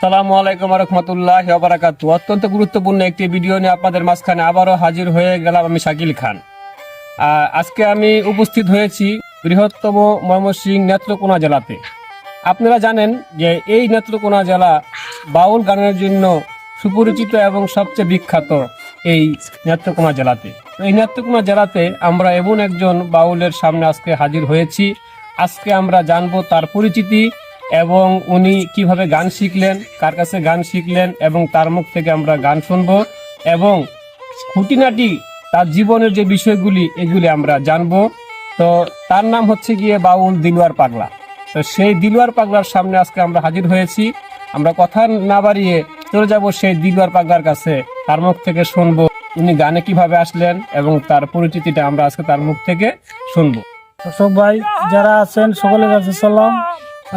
আসসালামু আলাইকুম রহমতুল্লাহ বারাকাতু অত্যন্ত গুরুত্বপূর্ণ একটি ভিডিও নিয়ে আপনাদের মাঝখানে আবারও হাজির হয়ে গেলাম আমি শাকিল খান। আজকে আমি উপস্থিত হয়েছি বৃহত্তম ময়মনসিংহ নেত্রকোনা জেলাতে। আপনারা জানেন যে এই নেত্রকোনা জেলা বাউল গানের জন্য সুপরিচিত এবং সবচেয়ে বিখ্যাত এই নেত্রকোনা জেলাতে। এই নেত্রকোনা জেলাতে আমরা এমন একজন বাউলের সামনে আজকে হাজির হয়েছি। আজকে আমরা জানব তার পরিচিতি এবং উনি কীভাবে গান শিখলেন, কার কাছে গান শিখলেন এবং তার মুখ থেকে আমরা গান শুনব এবং খুঁটিনাটি, তার জীবনের যে বিষয়গুলি, এগুলি আমরা জানব। তো তার নাম হচ্ছে গিয়ে বাউল দিলুয়ার পাগলা। তো সেই দিলুয়ার পাগলার সামনে আজকে আমরা হাজির হয়েছি। আমরা কথা না বাড়িয়ে চলে যাব সেই দিলুয়ার পাগলার কাছে। তার মুখ থেকে শুনব উনি গানে কীভাবে আসলেন এবং তার পরিচিতিটা আমরা আজকে তার মুখ থেকে শুনব। দর্শক ভাই, যারা আছেন, সকলের কাছে সালাম।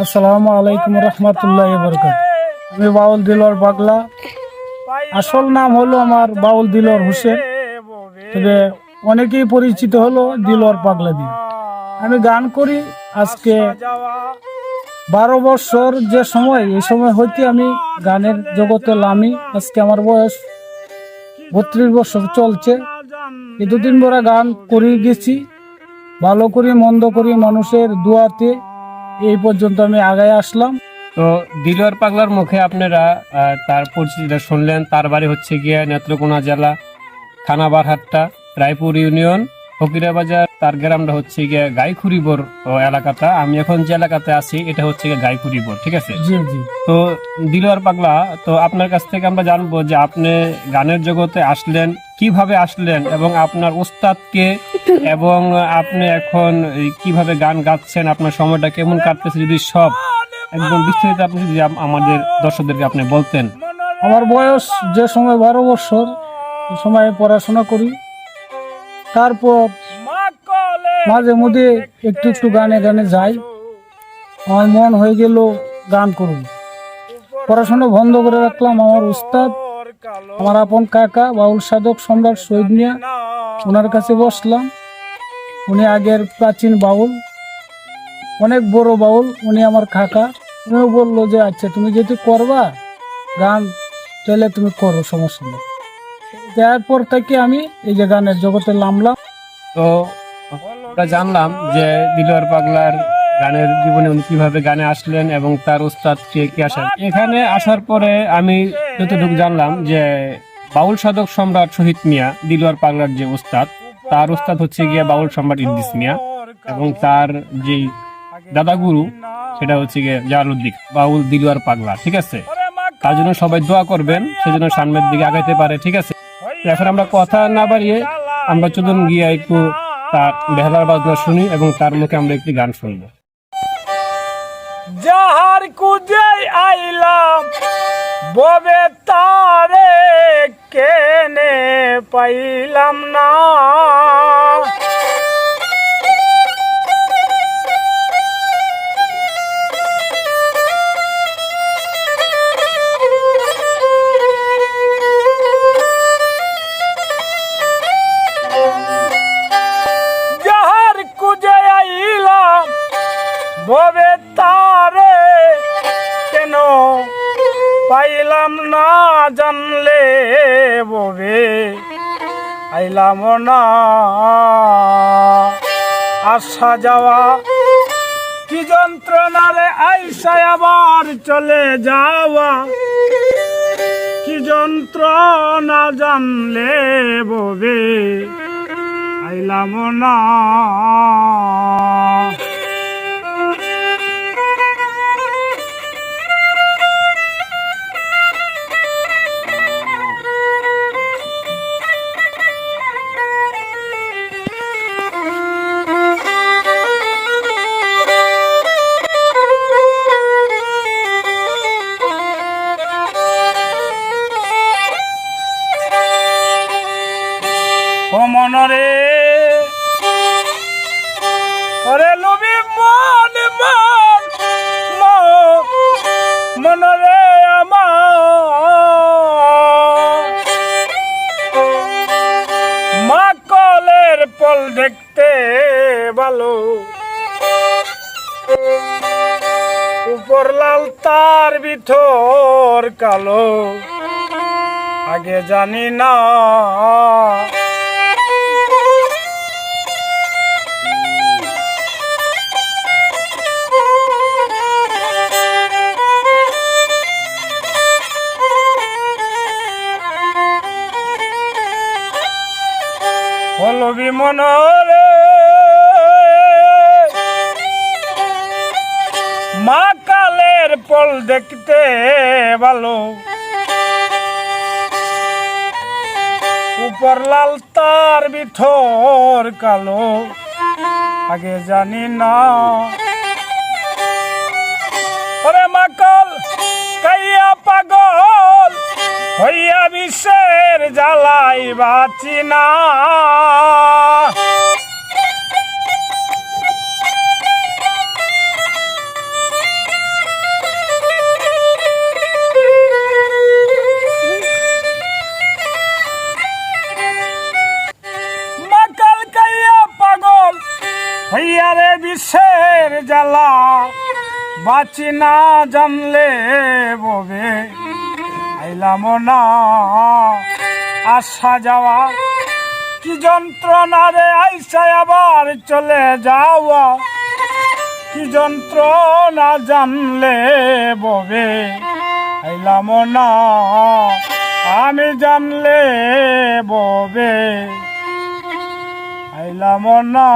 আসসালামু আলাইকুম রহমতুল্লাহ বরকাত। আমি বাউল দিলর পাগলা। আসল নাম হলো আমার বাউল দিলর হোসেন। তবে অনেকেই পরিচিত হলো দিলর পাগলা দিয়ে। আমি গান করি আজকে বারো বছর যে সময়, এই সময় হইতে আমি গানের জগতে লামি। আজকে আমার বয়স বত্রিশ বছর চলছে। এই দুদিন পরে গান করে গেছি। ভালো করি, মন্দ করি, মানুষের দুয়াতে এই পর্যন্ত আমি আগায় আসলাম। তো দিলোয়ার পাগলার মুখে আপনারা তার পরিচিতিটা শুনলেন। তার বাড়ি হচ্ছে গিয়ে নেত্রকোনা জেলা থানা বারহাট্টা রায়পুর ইউনিয়ন। ফকিরা বাজার তার গ্রামটা হচ্ছে গিয়ে গাইখুরিবর এলাকাটা। আমি এখন যে এলাকাতে আছি এটা হচ্ছে গিয়ে গাইখুরিবর ঠিক আছে? তো দিলুয়ার পাগলা তো আপনার কাছ থেকে আমরা জানব যে আপনি গানের জগতে আসলেন কীভাবে আসলেন এবং আপনার ওস্তাদকে এবং আপনি এখন কীভাবে গান গাচ্ছেন আপনার সময়টা কেমন কাটতেছে যদি সব একদম বিস্তারিত আপনি যদি আমাদের দর্শকদেরকে আপনি বলতেন। আমার বয়স যে সময় বারো বছর সময় পড়াশোনা করি। তারপর মাঝে মধ্যে একটু একটু গানে গানে যাই। আমার মন হয়ে গেল গান করুন। পড়াশোনা বন্ধ করে রাখলাম আমার উস্তাদ, আমার আপন কাকা, বাউল সাধক সম্রাট শহীদ মিয়া। ওনার কাছে বসলাম। উনি আগের প্রাচীন বাউল, অনেক বড় বাউল। উনি আমার কাকা। উনিও বলল যে আচ্ছা তুমি যেহেতু করবা গান, তাহলে তুমি করো, সমস্যা নেই। তারপর থেকে আমি এই যে গানের জগতে নামলাম। তো আমরা জানলাম যে দিলুয়ার পাগলার গানের জীবনে উনি কীভাবে গানে আসলেন এবং তার উস্তাদ কে কে আসেন। এখানে আসার পরে আমি যতটুকু জানলাম যে বাউল সাধক সম্রাট শহীদ মিয়া দিলুয়ার পাগলার যে উস্তাদ তার উস্তাদ হচ্ছে গিয়ে বাউল সম্রাট ইদ্রিস মিয়া এবং তার যে দাদাগুরু সেটা হচ্ছে গিয়ে জালালউদ্দিন বাউল দিলোয়ার পাগলা, ঠিক আছে? তার জন্য সবাই দোয়া করবেন, সেজন্য সামনের দিকে আগাইতে পারে, ঠিক আছে? এখন আমরা কথা না বাড়িয়ে আমরা চোদন গিয়ে একটু তার বেহালার বাজনা শুনি এবং তার মুখে আমরা একটি গান শুনব। যাহার কুজে আইলাম, ববে তারে কেনে পাইলাম না। ববে তারে কেন পাইলাম না জানলে ববে? আইলাম না। আসা যাওয়া কি যন্ত্রণারে আইসা আবার চলে যাওয়া? কি যন্ত্রণা জানলে ববে? আইলাম না। মনরে। ওরে লবি মন মন মন, মনরে আমার। মা কলের পল দেখতে ভালো। উপর লাল তার ভিতর কালো। আগে জানি না বিমনরে মা কালের পল দেখতে ভালো। উপর লাল তার ভিতর কালো। আগে জানি না। ওরে মাকল কাইয়া পাগল, হইয়া বিশ্বের জ্বালাই বাঁচি না। হইয়া রে বিশ্বের জ্বালা? বাঁচি না জানলে ববে। আইলাম না। আসা যাওয়া। কি যন্ত্রণা রে, আইসা আবার চলে যাওয়া। কি যন্ত্রণা জানলে ববে। আইলাম না। আমি জানলে ববে। আইলাম না।